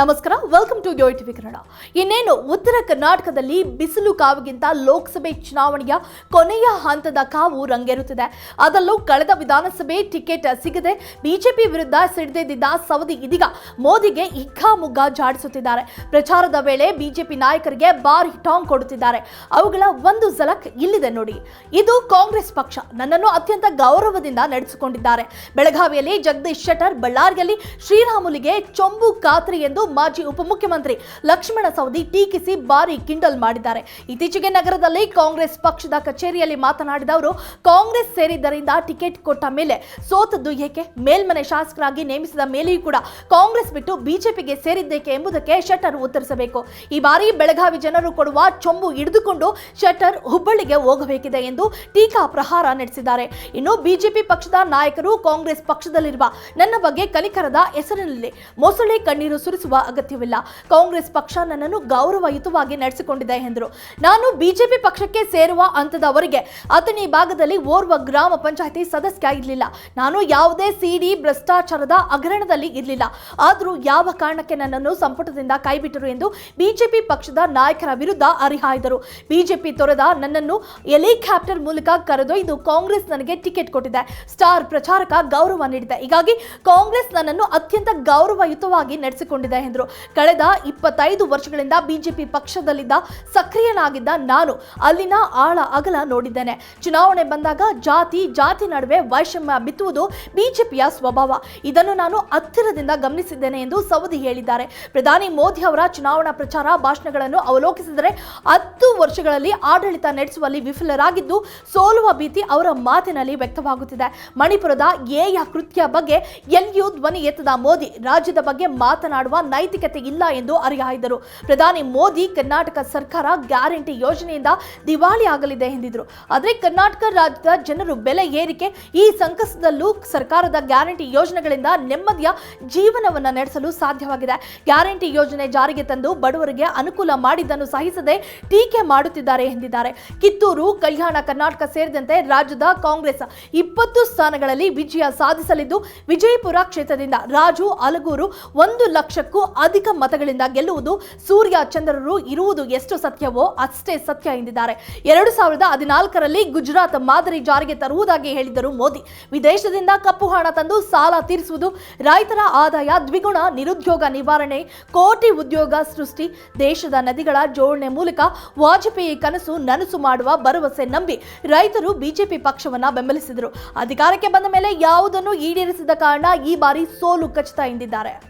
ನಮಸ್ಕಾರ welcome to TV Kannada ಇನ್ನೇನು ಉತ್ತರ ಕರ್ನಾಟಕದಲ್ಲಿ ಬಿಸಿಲು ಕಾವಿಗಿಂತ ಲೋಕಸಭೆ ಚುನಾವಣೆಯ ಕೊನೆಯ ಹಂತದ ಕಾವು ರಂಗೇರುತ್ತಿದೆ. ಅದರಲ್ಲೂ ಕಳೆದ ವಿಧಾನಸಭೆ ಟಿಕೆಟ್ ಸಿಗದೆ ಬಿಜೆಪಿ ವಿರುದ್ಧ ಸಿಡಿದೆದ್ದಿದ್ದ ಸವದಿ ಇದೀಗ ಮೋದಿಗೆ ಹಿಗ್ಗಾಮುಗ್ಗಾ ಜಾಡಿಸುತ್ತಿದ್ದಾರೆ. ಪ್ರಚಾರದ ವೇಳೆ ಬಿಜೆಪಿ ನಾಯಕರಿಗೆ ಬಾರ್ ಟಾಂಗ್ ಕೊಡುತ್ತಿದ್ದಾರೆ. ಅವುಗಳ ಒಂದು ಝಲಕ್ ಇಲ್ಲಿದೆ ನೋಡಿ. ಇದು ಕಾಂಗ್ರೆಸ್ ಪಕ್ಷ. ನನ್ನನ್ನು ಅತ್ಯಂತ ಗೌರವದಿಂದ ನಡೆಸಿಕೊಂಡಿದ್ದಾರೆ. ಬೆಳಗಾವಿಯಲ್ಲಿ ಜಗದೀಶ್ ಶೆಟ್ಟರ್, ಬಳ್ಳಾರಿಯಲ್ಲಿ ಶ್ರೀರಾಮುಲಿಗೆ ಚೊಂಬು ಖಾತ್ರಿ ಎಂದು ಮಾಜಿ ಉಪಮುಖ್ಯಮಂತ್ರಿ ಲಕ್ಷ್ಮಣ ಸವದಿ ಟೀಕಿಸಿ ಬಾರಿ ಕಿಂಡಲ್ ಮಾಡಿದ್ದಾರೆ. ಇತ್ತೀಚೆಗೆ ನಗರದಲ್ಲಿ ಕಾಂಗ್ರೆಸ್ ಪಕ್ಷದ ಕಚೇರಿಯಲ್ಲಿ ಮಾತನಾಡಿದ ಅವರು, ಕಾಂಗ್ರೆಸ್ ಸೇರಿದ್ದರಿಂದ ಟಿಕೆಟ್ ಕೊಟ್ಟ ಮೇಲೆ ಸೋತದ್ದು ಏಕೆ? ಮೇಲ್ಮನೆ ಶಾಸಕರಾಗಿ ನೇಮಿಸಿದ ಮೇಲೆಯೂ ಕೂಡ ಕಾಂಗ್ರೆಸ್ ಬಿಟ್ಟು ಬಿಜೆಪಿಗೆ ಸೇರಿದ್ದೇಕೆ ಎಂಬುದಕ್ಕೆ ಶೆಟ್ಟರ್ ಉತ್ತರಿಸಬೇಕು. ಈ ಬಾರಿ ಬೆಳಗಾವಿ ಜನರು ಕೊಡುವ ಚೊಂಬು ಹಿಡಿದುಕೊಂಡು ಶೆಟ್ಟರ್ ಹುಬ್ಬಳ್ಳಿಗೆ ಹೋಗಬೇಕಿದೆ ಎಂದು ಟೀಕಾ ಪ್ರಹಾರ ನಡೆಸಿದ್ದಾರೆ. ಇನ್ನು ಬಿಜೆಪಿ ಪಕ್ಷದ ನಾಯಕರು ಕಾಂಗ್ರೆಸ್ ಪಕ್ಷದಲ್ಲಿರುವ ನನ್ನ ಬಗ್ಗೆ ಕಲಿಕರದ ಹೆಸರಿನಲ್ಲಿ ಮೊಸಳೆ ಕಣ್ಣೀರು ಸುರಿಸುವ ಅಗತ್ಯವಿಲ್ಲ. ಕಾಂಗ್ರೆಸ್ ಪಕ್ಷ ನನ್ನನ್ನು ಗೌರವಯುತವಾಗಿ ನಡೆಸಿಕೊಂಡಿದೆ ಎಂದರು. ನಾನು ಬಿಜೆಪಿ ಪಕ್ಷಕ್ಕೆ ಸೇರುವ ಹಂತದವರೆಗೆ ಅಥಣಿ ಭಾಗದಲ್ಲಿ ಓರ್ವ ಗ್ರಾಮ ಪಂಚಾಯಿತಿ ಸದಸ್ಯ ಇರಲಿಲ್ಲ. ನಾನು ಯಾವುದೇ ಸಿಡಿ, ಭ್ರಷ್ಟಾಚಾರದ ಹಗರಣದಲ್ಲಿ ಇರಲಿಲ್ಲ. ಆದರೂ ಯಾವ ಕಾರಣಕ್ಕೆ ನನ್ನನ್ನು ಸಂಪುಟದಿಂದ ಕೈಬಿಟ್ಟರು ಎಂದು ಬಿಜೆಪಿ ಪಕ್ಷದ ನಾಯಕರ ವಿರುದ್ಧ ಅರಿಹಾಯ್ದರು ಬಿಜೆಪಿ ತೊರೆದ ನನ್ನನ್ನು ಹೆಲಿಕಾಪ್ಟರ್ ಮೂಲಕ ಕರೆದೊಯ್ದು ಕಾಂಗ್ರೆಸ್ ನನಗೆ ಟಿಕೆಟ್ ಕೊಟ್ಟಿದೆ. ಸ್ಟಾರ್ ಪ್ರಚಾರಕ ಗೌರವ ನೀಡಿದೆ. ಹೀಗಾಗಿ ಕಾಂಗ್ರೆಸ್ ನನ್ನನ್ನು ಅತ್ಯಂತ ಗೌರವಯುತವಾಗಿ ನಡೆಸಿಕೊಂಡಿದೆ ಎಂದರು ಕಳೆದ ಇಪ್ಪತ್ತೈದು ವರ್ಷಗಳಿಂದ ಬಿಜೆಪಿ ಪಕ್ಷದಲ್ಲಿದ್ದ ಸಕ್ರಿಯನಾಗಿದ್ದ ನಾನು ಅಲ್ಲಿನ ಆಳ ಅಗಲ ನೋಡಿದ್ದೇನೆ. ಚುನಾವಣೆ ಬಂದಾಗ ಜಾತಿ ಜಾತಿ ನಡುವೆ ವೈಷಮ್ಯ ಬಿತ್ತುವುದು ಬಿಜೆಪಿಯ ಸ್ವಭಾವ. ಇದನ್ನು ನಾನು ಹತ್ತಿರದಿಂದ ಗಮನಿಸಿದ್ದೇನೆ ಎಂದು ಸವದಿ ಹೇಳಿದ್ದಾರೆ. ಪ್ರಧಾನಿ ಮೋದಿ ಅವರ ಚುನಾವಣಾ ಪ್ರಚಾರ ಭಾಷಣಗಳನ್ನು ಅವಲೋಕಿಸಿದರೆ ಹತ್ತು ವರ್ಷಗಳಲ್ಲಿ ಆಡಳಿತ ನಡೆಸುವಲ್ಲಿ ವಿಫಲರಾಗಿದ್ದು, ಸೋಲುವ ಭೀತಿ ಅವರ ಮಾತಿನಲ್ಲಿ ವ್ಯಕ್ತವಾಗುತ್ತಿದೆ. ಮಣಿಪುರದ ಏಯ ಕೃತ್ಯ ಬಗ್ಗೆ ಎಲ್ಲಿಯೂ ಧ್ವನಿ ಎತ್ತದ ಮೋದಿ, ರಾಜ್ಯದ ಬಗ್ಗೆ ಮಾತನಾಡುವ ನೈತಿಕತೆ ಇಲ್ಲ ಎಂದು ಅರಿಹಾಯ್ದರು. ಪ್ರಧಾನಿ ಮೋದಿ ಕರ್ನಾಟಕ ಸರ್ಕಾರ ಗ್ಯಾರಂಟಿ ಯೋಜನೆಯಿಂದ ದಿವಾಳಿ ಆಗಲಿದೆ ಎಂದಿದ್ರು ಆದರೆ ಕರ್ನಾಟಕ ರಾಜ್ಯದ ಜನರು ಬೆಲೆ ಏರಿಕೆ, ಈ ಸಂಕಷ್ಟದಲ್ಲೂ ಸರ್ಕಾರದ ಗ್ಯಾರಂಟಿ ಯೋಜನೆಗಳಿಂದ ನೆಮ್ಮದಿಯ ಜೀವನವನ್ನ ನಡೆಸಲು ಸಾಧ್ಯವಾಗಿದೆ. ಗ್ಯಾರಂಟಿ ಯೋಜನೆ ಜಾರಿಗೆ ತಂದು ಬಡವರಿಗೆ ಅನುಕೂಲ ಮಾಡಿದ್ದನ್ನು ಸಹಿಸದೆ ಟೀಕೆ ಮಾಡುತ್ತಿದ್ದಾರೆ ಎಂದಿದ್ದಾರೆ. ಕಿತ್ತೂರು, ಕಲ್ಯಾಣ, ಕರ್ನಾಟಕ ಸೇರಿದಂತೆ ರಾಜ್ಯದ ಕಾಂಗ್ರೆಸ್ ಇಪ್ಪತ್ತು ಸ್ಥಾನಗಳಲ್ಲಿ ವಿಜಯ ಸಾಧಿಸಲಿದ್ದು, ವಿಜಯಪುರ ಕ್ಷೇತ್ರದಿಂದ ರಾಜು, ಅಲಗೂರು ಒಂದು ಲಕ್ಷಕ್ಕೂ ಅಧಿಕ ಮತಗಳಿಂದ ಗೆಲ್ಲುವುದು ಸೂರ್ಯ ಚಂದ್ರರು ಇರುವುದು ಎಷ್ಟು ಸತ್ಯವೋ ಅಷ್ಟೇ ಸತ್ಯ ಎಂದಿದ್ದಾರೆ. ಎರಡು ಸಾವಿರದ ಹದಿನಾಲ್ಕರಲ್ಲಿ ಗುಜರಾತ್ ಮಾದರಿ ಜಾರಿಗೆ ತರುವುದಾಗಿ ಹೇಳಿದರು ಮೋದಿ. ವಿದೇಶದಿಂದ ಕಪ್ಪು ಹಣ ತಂದು ಸಾಲ ತೀರಿಸುವುದು, ರೈತರ ಆದಾಯ ದ್ವಿಗುಣ ನಿರುದ್ಯೋಗ ನಿವಾರಣೆ, ಕೋಟಿ ಉದ್ಯೋಗ ಸೃಷ್ಟಿ, ದೇಶದ ನದಿಗಳ ಜೋಡಣೆ ಮೂಲಕ ವಾಜಪೇಯಿ ಕನಸು ನನಸು ಮಾಡುವ ಭರವಸೆ ನಂಬಿ ರೈತರು ಬಿಜೆಪಿ ಪಕ್ಷವನ್ನ ಬೆಂಬಲಿಸಿದರು. ಅಧಿಕಾರಕ್ಕೆ ಬಂದ ಮೇಲೆ ಯಾವುದನ್ನು ಈಡೇರಿಸಿದ ಕಾರಣ ಈ ಬಾರಿ ಸೋಲು ಖಚಿತ ಎಂದಿದ್ದಾರೆ.